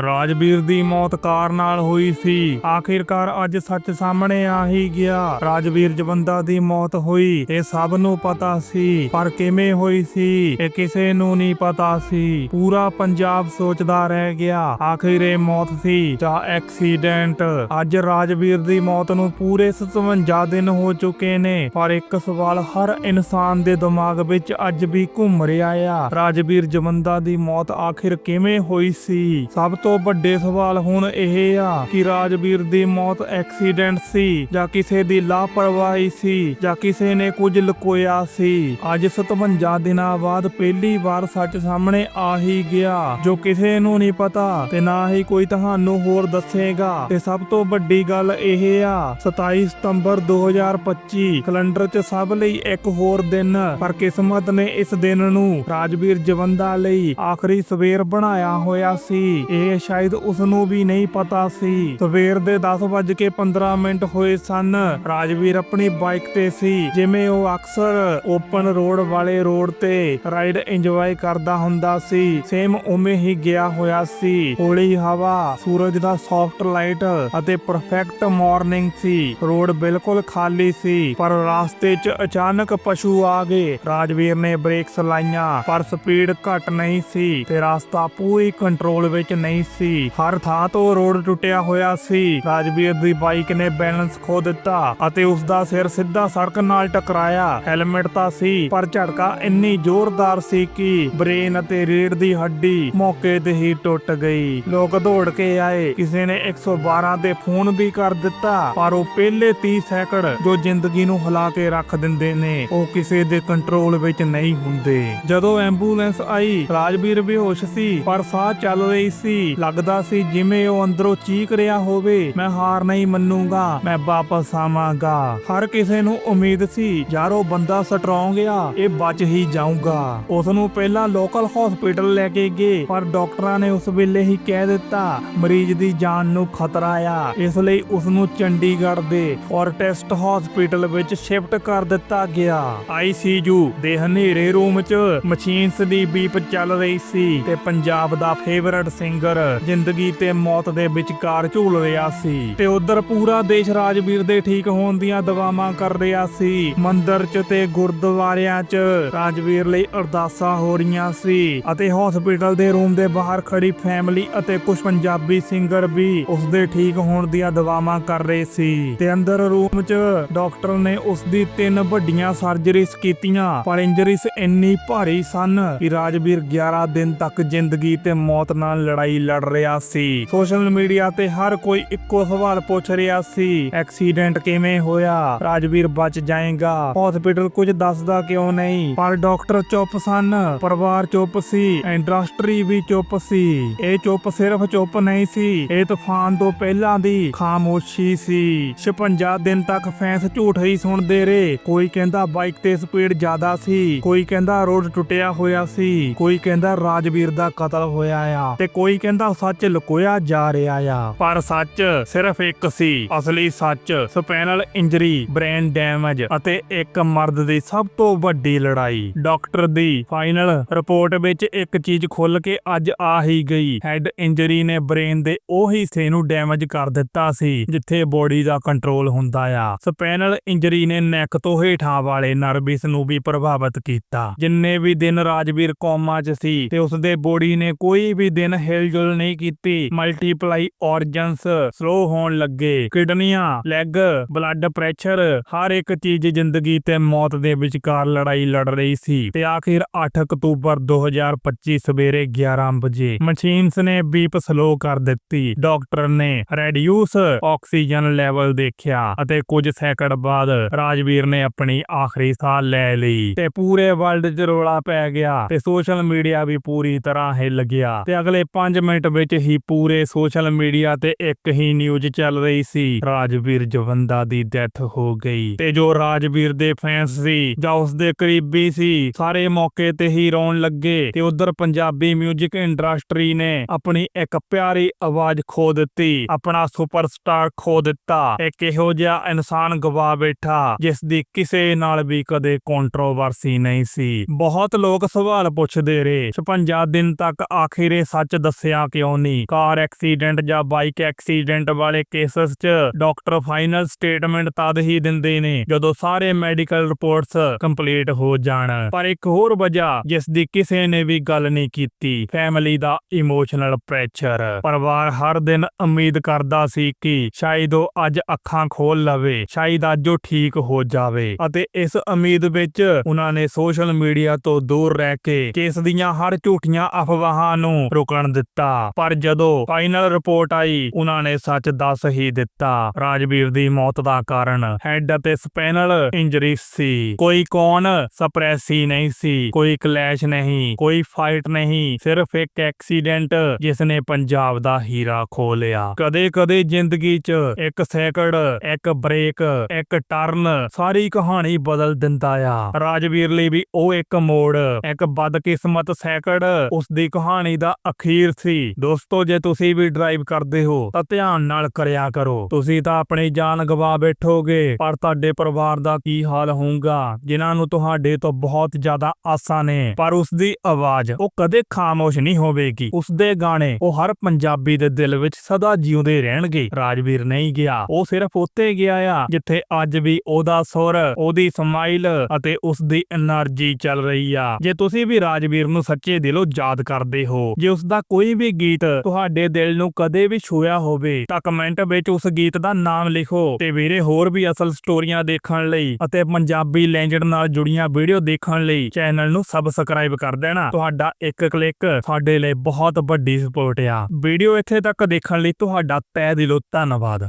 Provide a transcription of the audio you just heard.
ਰਾਜਵੀਰ ਦੀ ਮੌਤ ਕਾਰ ਨਾਲ ਹੋਈ ਸੀ। ਆਖਿਰਕਾਰ ਅੱਜ ਸੱਚ ਸਾਹਮਣੇ ਆ ਹੀ ਗਿਆ। ਰਾਜਵੀਰ ਜਵੰਦਾ ਦੀ ਮੌਤ ਹੋਈ, ਇਹ ਸਭ ਨੂੰ ਪਤਾ ਸੀ। ਪਰ ਕਿਵੇਂ ਹੋਈ ਸੀ, ਇਹ ਕਿਸੇ ਨੂੰ ਨਹੀਂ ਪਤਾ ਸੀ। ਪੂਰਾ ਪੰਜਾਬ ਸੋਚਦਾ ਰਹਿ ਗਿਆ, ਆਖਿਰ ਇਹ ਮੌਤ ਸੀ ਜਾਂ ਐਕਸੀਡੈਂਟ? ਅੱਜ ਰਾਜਵੀਰ ਦੀ ਮੌਤ ਨੂੰ ਪੂਰੇ 57 ਦਿਨ ਹੋ ਚੁੱਕੇ ਨੇ, ਪਰ ਇੱਕ ਸਵਾਲ ਹਰ ਇਨਸਾਨ ਦੇ ਦਿਮਾਗ ਵਿੱਚ ਅੱਜ ਵੀ ਘੁੰਮ ਰਿਹਾ ਆ। ਰਾਜਵੀਰ ਜਵੰਦਾ ਦੀ ਮੌਤ ਆਖਿਰ ਕਿਵੇਂ ਹੋਈ ਸੀ? ਸਭ ਤੋਂ ਵੱਡੇ ਸਵਾਲ ਹੁਣ ਇਹ ਆ ਕਿ ਰਾਜਵੀਰ ਦੀ ਮੌਤ ਐਕਸੀਡੈਂਟ ਸੀ ਜਾਂ ਕਿਸੇ ਦੀ ਲਾਪਰਵਾਹੀ ਸੀ ਜਾਂ ਕਿਸੇ ਨੇ ਕੁਝ ਲੁਕੋਇਆ ਸੀ। ਅੱਜ 57 ਦਿਨਾਂ ਬਾਅਦ ਪਹਿਲੀ ਵਾਰ ਸੱਚ ਸਾਹਮਣੇ ਆ ਹੀ ਗਿਆ, ਜੋ ਕਿਸੇ ਨੂੰ ਨਹੀਂ ਪਤਾ ਤੇ ਨਾ ਹੀ ਕੋਈ ਤੁਹਾਨੂੰ ਹੋਰ ਦੱਸੇਗਾ। ਤੇ ਸਭ ਤੋਂ ਵੱਡੀ ਗੱਲ ਇਹ ਆ 27 ਸਤੰਬਰ 2025 ਕੈਲੰਡਰ 'ਚ ਸਭ ਲਈ ਇੱਕ ਹੋਰ ਦਿਨ, ਪਰ ਕਿਸਮਤ ਨੇ ਇਸ ਦਿਨ ਨੂੰ ਰਾਜਵੀਰ ਜਵੰਦਾ ਲਈ ਆਖਰੀ ਸਵੇਰ ਬਣਾਇਆ ਹੋਇਆ ਸੀ। ਇਹ ਸ਼ਾਇਦ ਉਸ ਨੂੰ ਵੀ ਨਹੀਂ ਪਤਾ ਸੀ। ਸਵੇਰ ਦੇ 10:15 ਮਿੰਟ ਹੋਏ ਸਨ। ਰਾਜਵੀਰ ਆਪਣੀ ਬਾਈਕ ਤੇ ਸੀ, ਜਿਵੇਂ ਉਹ ਅਕਸਰ ਓਪਨ ਰੋਡ ਵਾਲੇ ਰੋਡ ਤੇ ਰਾਈਡ ਇੰਜੋਏ ਕਰਦਾ ਹੁੰਦਾ ਸੀ। ਸੇਮ ਉਵੇਂ ਹੀ ਗਿਆ ਹੋਇਆ ਸੀ। ਹੌਲੀ ਹਵਾ, ਸੂਰਜ ਦਾ ਸੌਫਟ ਲਾਈਟ ਅਤੇ ਪਰਫੈਕਟ ਮਾਰਨਿੰਗ ਸੀ। ਰੋਡ ਬਿਲਕੁਲ ਖਾਲੀ ਸੀ, ਪਰ ਰਾਸਤੇ 'ਚ ਅਚਾਨਕ ਪਸ਼ੂ ਆ ਗਏ। ਰਾਜਵੀਰ ਨੇ ਬ੍ਰੇਕਸ ਲਾਈਆਂ, ਪਰ ਸਪੀਡ ਘੱਟ ਨਹੀਂ ਸੀ ਤੇ ਰਾਸਤਾ ਪੂਰੀ ਕੰਟਰੋਲ ਵਿੱਚ ਨਹੀਂ ਸੀ। ਹਰ ਥਾਂ ਤੋਂ ਰੋਡ ਟੁੱਟਿਆ ਹੋਇਆ ਸੀ। ਰਾਜਵੀਰ ਦੀ ਬਾਈਕ ਨੇ ਬੈਲੈਂਸ ਖੋ ਦਿੱਤਾ ਅਤੇ ਉਸ ਦਾ ਸਿਰ ਸਿੱਧਾ ਸੜਕ ਨਾਲ ਟਕਰਾਇਆ। ਹੈਲਮਟ ਤਾਂ ਸੀ, ਪਰ ਝਟਕਾ ਇੰਨੀ ਜ਼ੋਰਦਾਰ ਸੀ ਕਿ ਬ੍ਰੇਨ ਅਤੇ ਰੀੜ ਦੀ ਹੱਡੀ ਮੌਕੇ ਤੇ ਹੀ ਟੁੱਟ ਗਈ। ਲੋਕ ਦੌੜ ਕੇ ਆਏ। ਕਿਸੇ ਨੇ 112 ਤੇ ਫੋਨ ਵੀ ਕਰ ਦਿੱਤਾ, ਪਰ ਉਹ ਪਹਿਲੇ 30 ਸੈਕਿੰਡ ਜੋ ਜ਼ਿੰਦਗੀ ਨੂੰ ਹਿਲਾ ਕੇ ਰੱਖ ਦਿੰਦੇ ਨੇ, ਉਹ ਕਿਸੇ ਦੇ ਕੰਟਰੋਲ ਵਿੱਚ ਨਹੀਂ ਹੁੰਦੇ। ਜਦੋਂ ਐਂਬੂਲੈਂਸ ਆਈ, ਰਾਜਵੀਰ ਬੇਹੋਸ਼ ਸੀ, ਪਰ ਸਾਹ ਚੱਲ ਰਹੀ ਸੀ। ਲੱਗਦਾ ਸੀ ਜਿਵੇਂ ਉਹ ਅੰਦਰੋਂ ਚੀਕ ਰਿਹਾ ਹੋਵੇ। ਮੈਂ ਹਾਰ ਨਹੀਂ ਮੰਨੂਗਾ, ਮੈਂ ਵਾਪਸ ਆਵਾਂਗਾ। ਹਰ ਕਿਸੇ ਨੂੰ ਉਮੀਦ ਸੀ, ਯਾਰ ਉਹ ਬੰਦਾ ਸਟਰੋਂਗ ਆ, ਇਹ ਬਚ ਹੀ ਜਾਊਗਾ। ਉਸ ਨੂੰ ਪਹਿਲਾਂ ਲੋਕਲ ਹਸਪੀਟਲ ਲੈ ਕੇ ਗਏ, ਪਰ ਡਾਕਟਰਾਂ ਨੇ ਉਸ ਵੇਲੇ ਹੀ ਕਹਿ ਦਿੱਤਾ, ਮਰੀਜ਼ ਦੀ ਜਾਨ ਨੂੰ ਖਤਰਾ ਆ। ਇਸ ਲਈ ਉਸ ਨੂੰ ਚੰਡੀਗੜ੍ਹ ਦੇ ਫੋਰਟੈਸਟ ਹਸਪੀਟਲ ਵਿੱਚ ਸ਼ਿਫਟ ਕਰ ਦਿੱਤਾ ਗਿਆ। ਆਈਸੀਯੂ ਦੇ ਹਨੇਰੇ ਰੂਮ 'ਚ ਮਸ਼ੀਨਸ ਦੀ ਬੀਪ ਚੱਲ ਰਹੀ ਸੀ ਤੇ ਪੰਜਾਬ ਦਾ ਫੇਵਰਟ ਸਿੰਗਰ ਜ਼ਿੰਦਗੀ ਤੇ ਮੌਤ ਦੇ ਵਿਚਕਾਰ ਝੂਲ ਰਿਹਾ ਸੀ ਤੇ ਉਧਰ ਪੂਰਾ ਦੇਸ਼ ਰਾਜਵੀਰ ਦੇ ਠੀਕ ਹੋਣ ਦੀਆਂ ਦੁਆਵਾਂ ਕਰ ਰਿਹਾ ਸੀ। ਮੰਦਿਰ 'ਚ ਤੇ ਗੁਰਦੁਆਰਿਆਂ 'ਚ ਰਾਜਵੀਰ ਲਈ ਅਰਦਾਸਾਂ ਹੋ ਰਹੀਆਂ ਸੀ ਅਤੇ ਹਸਪੀਟਲ ਦੇ ਰੂਮ ਦੇ ਬਾਹਰ ਖੜੀ ਫੈਮਿਲੀ ਅਤੇ ਕੁਝ ਪੰਜਾਬੀ ਸਿੰਗਰ ਵੀ ਉਸ ਦੇ ਠੀਕ ਹੋਣ ਦੀਆਂ ਦੁਆਵਾਂ ਕਰ ਰਹੇ ਸੀ ਤੇ ਅੰਦਰ ਰੂਮ 'ਚ ਡਾਕਟਰ ਨੇ ਉਸ ਦੀ ਤਿੰਨ ਵੱਡੀਆਂ ਸਰਜਰੀਜ਼ ਕੀਤੀਆਂ, ਪਰ ਇੰਜਰੀਜ਼ ਇੰਨੀ ਭਾਰੀ ਸਨ ਕਿ ਰਾਜਵੀਰ 11 ਦਿਨ ਤੱਕ ਜ਼ਿੰਦਗੀ ਤੇ ਮੌਤ ਨਾਲ ਲੜਾਈ ਲੜ ਰਿਹਾ ਸੀ। ਸੋਸ਼ਲ ਮੀਡੀਆ ਤੇ ਹਰ ਕੋਈ ਇੱਕੋ ਸਵਾਲ ਪੁੱਛ ਰਿਹਾ ਸੀ, ਐਕਸੀਡੈਂਟ ਕਿਵੇਂ ਹੋਇਆ? ਰਾਜਵੀਰ ਬਚ ਜਾਏਗਾ। ਹਸਪੀਟਲ ਕੁਝ ਦੱਸਦਾ ਕਿਉਂ ਨਹੀਂ? ਪਰ ਡਾਕਟਰ ਚੁੱਪ ਸਨ। ਪਰਿਵਾਰ ਚੁੱਪ ਸੀ ਇੰਡਸਟਰੀ ਵੀ ਚੁੱਪ ਸੀ। ਇਹ ਚੁੱਪ ਸਿਰਫ ਚੁੱਪ ਨਹੀਂ ਸੀ, ਇਹ ਤੂਫਾਨ ਤੋਂ ਪਹਿਲਾਂ ਦੀ ਖਾਮੋਸ਼ੀ ਸੀ। 56 ਦਿਨ ਤੱਕ ਫੈਂਸ ਝੂਠ ਹੀ ਸੁਣਦੇ ਰਹੇ। ਕੋਈ ਕਹਿੰਦਾ ਬਾਈਕ ਤੇ ਸਪੀਡ ਜ਼ਿਆਦਾ ਸੀ, ਕੋਈ ਕਹਿੰਦਾ ਰੋਡ ਟੁੱਟਿਆ ਹੋਇਆ ਸੀ, ਕੋਈ ਕਹਿੰਦਾ ਰਾਜਵੀਰ ਦਾ ਕਤਲ ਹੋਇਆ ਆ, ਤੇ ਕੋਈ ਕਹਿੰਦਾ ਸੱਚ ਲੁਕੋਇਆ ਜਾ ਰਿਹਾ ਆ। ਪਰ ਸੱਚ ਸਿਰਫ ਇੱਕ ਸੀ। ਅਸਲੀ ਸੱਚ, ਸਪੈਨਲ ਇੰਜਰੀ, ਬ੍ਰੇਨ ਡੈਮੇਜ ਅਤੇ ਇੱਕ ਮਰਦ ਦੀ ਸਭ ਤੋਂ ਵੱਡੀ ਲੜਾਈ। ਡਾਕਟਰ ਦੀ ਫਾਈਨਲ ਰਿਪੋਰਟ ਵਿੱਚ ਇੱਕ ਚੀਜ਼ ਖੁੱਲ ਕੇ ਅੱਜ ਆ ਹੀ ਗਈ। ਹੈਡ ਇੰਜਰੀ ਨੇ ਬ੍ਰੇਨ ਦੇ ਉਹ ਹਿੱਸੇ ਨੂੰ ਡੈਮੇਜ ਕਰ ਦਿੱਤਾ ਸੀ, ਜਿੱਥੇ ਬੋਡੀ ਦਾ ਕੰਟਰੋਲ ਹੁੰਦਾ ਆ। ਸਪੈਨਲ ਇੰਜਰੀ ਨੇ ਨੈਕ ਤੋਂ ਹੇਠਾਂ ਵਾਲੇ ਨਰਵਿਸ ਨੂੰ ਵੀ ਪ੍ਰਭਾਵਿਤ ਕੀਤਾ। ਜਿੰਨੇ ਵੀ ਦਿਨ ਰਾਜਵੀਰ ਕੋਮਾ 'ਚ ਸੀ ਤੇ ਉਸ ਦੇ ਬੋਡੀ ਨੇ ਕੋਈ ਵੀ ਦਿਨ ਹਿਲਜੁਲ ਨਹੀਂ ਕੀਤੀ। ਮਲਟੀਪਲਾਈ ਔਰਗਨਸ ਸਲੋ ਹੋਣ ਲੱਗੇ। ਕਿਡਨੀਆਂ, ਲੈਗ, ਬਲੱਡ ਪ੍ਰੈਸ਼ਰ, ਹਰ ਇੱਕ ਚੀਜ਼ ਜ਼ਿੰਦਗੀ ਤੇ ਮੌਤ ਦੇ ਵਿਚਕਾਰ ਲੜਾਈ ਲੜ ਰਹੀ ਸੀ ਤੇ ਆਖਿਰ 8 ਅਕਤੂਬਰ 2025 ਸਵੇਰੇ 11 ਵਜੇ ਮਸ਼ੀਨਸ ਨੇ ਬੀਪ ਸਲੋ ਕਰ ਦਿੱਤੀ। ਡਾਕਟਰ ਨੇ ਰੈਡਿਊਸ ਆਕਸੀਜਨ ਲੈਵਲ ਦੇਖਿਆ ਅਤੇ ਕੁਝ ਸੈਕਿੰਡ ਬਾਅਦ ਰਾਜਵੀਰ ਨੇ ਆਪਣੀ ਆਖਰੀ ਸਾਹ ਲੈ ਲਈ ਤੇ ਪੂਰੇ ਵਰਲਡ 'ਚ ਰੋਲਾ ਪੈ ਗਿਆ ਤੇ ਸੋਸ਼ਲ ਮੀਡੀਆ ਵੀ ਪੂਰੀ ਤਰ੍ਹਾਂ ਹਿੱਲ ਗਿਆ ਤੇ ਅਗਲੇ 5 ਮਿੰਟ ਵਿੱਚ ਹੀ ਪੂਰੇ ਸੋਸ਼ਲ ਮੀਡੀਆ ਤੇ ਇੱਕ ਹੀ ਨਿਊਜ਼ ਚੱਲ ਰਹੀ ਸੀ। ਰਾਜਵੀਰ ਜਵੰਦਾ ਦੀ ਡੈਥ ਹੋ ਗਈ। ਤੇ ਜੋ ਰਾਜਵੀਰ ਦੇ ਫੈਨਸ ਸੀ, ਜਾਂ ਉਸ ਦੇ ਕਰੀਬੀ ਸੀ, ਸਾਰੇ ਮੌਕੇ ਤੇ ਹੀ ਰੋਣ ਲੱਗੇ। ਤੇ ਉਧਰ ਪੰਜਾਬੀ 뮤직 ਇੰਡਸਟਰੀ ਨੇ ਆਪਣੀ ਇੱਕ ਪਿਆਰੀ ਆਵਾਜ਼ ਖੋ ਦਿੱਤੀ। ਆਪਣਾ ਸੁਪਰਸਟਾਰ ਖੋ ਦਿੱਤਾ। ਇੱਕ ਇਹੋ ਜਿਹਾ ਇਨਸਾਨ ਗਵਾ ਬੈਠਾ ਜਿਸ ਦੀ ਕਿਸੇ ਨਾਲ ਵੀ ਕਦੇ ਕੰਟਰੋਵਰਸੀ ਨਹੀਂ ਸੀ। ਬਹੁਤ ਲੋਕ ਸਵਾਲ ਪੁੱਛਦੇ ਰਹੇ। 56 ਦਿਨ ਤੱਕ ਆਖਿਰ ਸੱਚ ਦੱਸਿਆ ਹੋਇਆ ਕਿਉਂ ਨਹੀਂ? ਕਾਰ ਐਕਸੀਡੈਂਟ ਜਾਂ ਬਾਈਕ ਐਕਸੀਡੈਂਟ ਵਾਲੇ ਕੇਸਸ 'ਚ ਡਾਕਟਰ ਫਾਈਨਲ ਸਟੇਟਮੈਂਟ ਤਦ ਹੀ ਦਿੰਦੇ ਨੇ ਜਦੋਂ ਸਾਰੇ ਮੈਡੀਕਲ ਰਿਪੋਰਟਸ ਕੰਪਲੀਟ ਹੋ ਜਾਣ। ਪਰ ਇੱਕ ਹੋਰ ਵਜ੍ਹਾ ਜਿਸ ਦੀ ਕਿਸੇ ਨੇ ਵੀ ਗੱਲ ਨਹੀਂ ਕੀਤੀ, ਫੈਮਿਲੀ ਦਾ ਇਮੋਸ਼ਨਲ ਪ੍ਰੈਸ਼ਰ। ਪਰਿਵਾਰ ਹਰ ਦਿਨ ਉਮੀਦ ਕਰਦਾ ਸੀ ਕਿ ਸ਼ਾਇਦ ਉਹ ਅੱਜ ਅੱਖਾਂ ਖੋਲ ਲਵੇ, ਸ਼ਾਇਦ ਅੱਜ ਉਹ ਠੀਕ ਹੋ ਜਾਵੇ। ਅਤੇ ਇਸ ਉਮੀਦ ਵਿੱਚ ਉਹਨਾਂ ਨੇ ਸੋਸ਼ਲ ਮੀਡੀਆ ਤੋਂ ਦੂਰ ਰਹਿ ਕੇ ਕੇਸ ਦੀਆਂ ਹਰ ਝੂਠੀਆਂ ਅਫਵਾਹਾਂ ਨੂੰ ਰੋਕਣ ਦਿੱਤਾ। ਪਰ ਜਦੋਂ ਫਾਈਨਲ ਰਿਪੋਰਟ ਆਈ, ਉਹਨਾਂ ਨੇ ਸੱਚ ਦੱਸ ਹੀ ਦਿੱਤਾ। ਰਾਜਵੀਰ ਦੀ ਮੌਤ ਦਾ ਕਾਰਨ ਹੈਡ ਅਤੇ ਸਪੈਨਲ ਇੰਜਰੀ ਸੀ। ਕੋਈ ਕੌਣ ਸਪਰੈਸੀ ਨਹੀਂ ਸੀ, ਕੋਈ ਕਲੈਸ਼ ਨਹੀਂ, ਕੋਈ ਫਾਈਟ ਨਹੀਂ, ਸਿਰਫ ਇੱਕ ਐਕਸੀਡੈਂਟ ਜਿਸ ਨੇ ਪੰਜਾਬ ਦਾ ਹੀਰਾ ਖੋ ਲਿਆ। ਕਦੇ ਕਦੇ ਜ਼ਿੰਦਗੀ 'ਚ ਇੱਕ ਸੈਕਿੰਡ, ਇੱਕ ਬ੍ਰੇਕ, ਇੱਕ ਟਰਨ, ਸਾਰੀ ਕਹਾਣੀ ਬਦਲ ਦਿੰਦਾ ਆ। ਰਾਜਵੀਰ ਲਈ ਵੀ ਉਹ ਇੱਕ ਮੋੜ, ਇੱਕ ਬਦਕਿਸਮਤ ਸੈਕਿੰਡ, ਉਸ ਦੀ ਕਹਾਣੀ ਦਾ ਅਖੀਰ ਸੀ। ਦੋਸਤੋ, ਜੇ ਤੁਸੀਂ ਵੀ ਡਰਾਈਵ ਕਰਦੇ ਹੋ, ਤਾਂ ਧਿਆਨ ਨਾਲ ਕਰਿਆ ਕਰੋ। ਤੁਸੀਂ ਤਾਂ ਆਪਣੀ ਜਾਨ ਗਵਾ ਬੈਠੋਗੇ, ਪਰ ਤੁਹਾਡੇ ਪਰਿਵਾਰ ਦਾ ਕੀ ਹਾਲ ਹੋਊਗਾ? ਜਿਨ੍ਹਾਂ ਨੂੰ ਤੁਹਾਡੇ ਤੋਂ ਬਹੁਤ ਜ਼ਿਆਦਾ ਆਸਾਂ ਨੇ। ਪਰ ਉਸ ਦੀ ਆਵਾਜ਼, ਉਹ ਕਦੇ ਖਾਮੋਸ਼ ਨਹੀਂ ਹੋਵੇਗੀ। ਉਸ ਦੇ ਗਾਣੇ, ਉਹ ਹਰ ਪੰਜਾਬੀ ਦੇ ਦਿਲ ਵਿੱਚ ਸਦਾ ਜਿਉਂਦੇ ਰਹਿਣਗੇ। ਰਾਜਵੀਰ ਨਹੀਂ ਗਿਆ। ਉਹ ਸਿਰਫ ਉੱਥੇ ਗਿਆ ਆ, ਜਿੱਥੇ ਅੱਜ ਵੀ ਉਹਦਾ ਸੁਰ, ਉਹਦੀ ਸਮਾਈਲ ਅਤੇ ਉਸ ਦੀ એનર્ਜੀ ਚੱਲ ਰਹੀ ਆ। ਜੇ ਤੁਸੀਂ ਵੀ ਰਾਜਵੀਰ ਨੂੰ ਸੱਚੇ ਦਿਲੋਂ ਯਾਦ ਕਰਦੇ ਹੋ, ਜੇ ਉਸ ਦਾ ਕੋਈ ਵੀ ਗੀਤ ਤੁਹਾਡੇ ਦਿਲ ਨੂੰ ਕਦੇ ਵੀ ਛੂਇਆ ਹੋਵੇ, ਤਾਂ ਕਮੈਂਟ ਵਿੱਚ ਉਸ ਗੀਤ ਦਾ ਨਾਮ ਲਿਖੋ। ਤੇ ਵੀਰੇ, ਹੋਰ ਵੀ ਅਸਲ ਸਟੋਰੀਆਂ ਦੇਖਣ ਲਈ ਅਤੇ ਪੰਜਾਬੀ ਲੈਂਜੈਂਡ ਨਾਲ ਜੁੜੀਆਂ ਵੀਡੀਓ ਦੇਖਣ ਲਈ ਚੈਨਲ ਨੂੰ ਸਬਸਕ੍ਰਾਈਬ ਕਰ ਦੇਣਾ। ਤੁਹਾਡਾ ਇੱਕ ਕਲਿੱਕ ਸਾਡੇ ਲਈ ਬਹੁਤ ਵੱਡੀ ਸਪੋਰਟ ਆ। ਵੀਡੀਓ ਇੱਥੇ ਤੱਕ ਦੇਖਣ ਲਈ ਤੁਹਾਡਾ ਤਹਿ ਦਿਲੋਂ ਧੰਨਵਾਦ।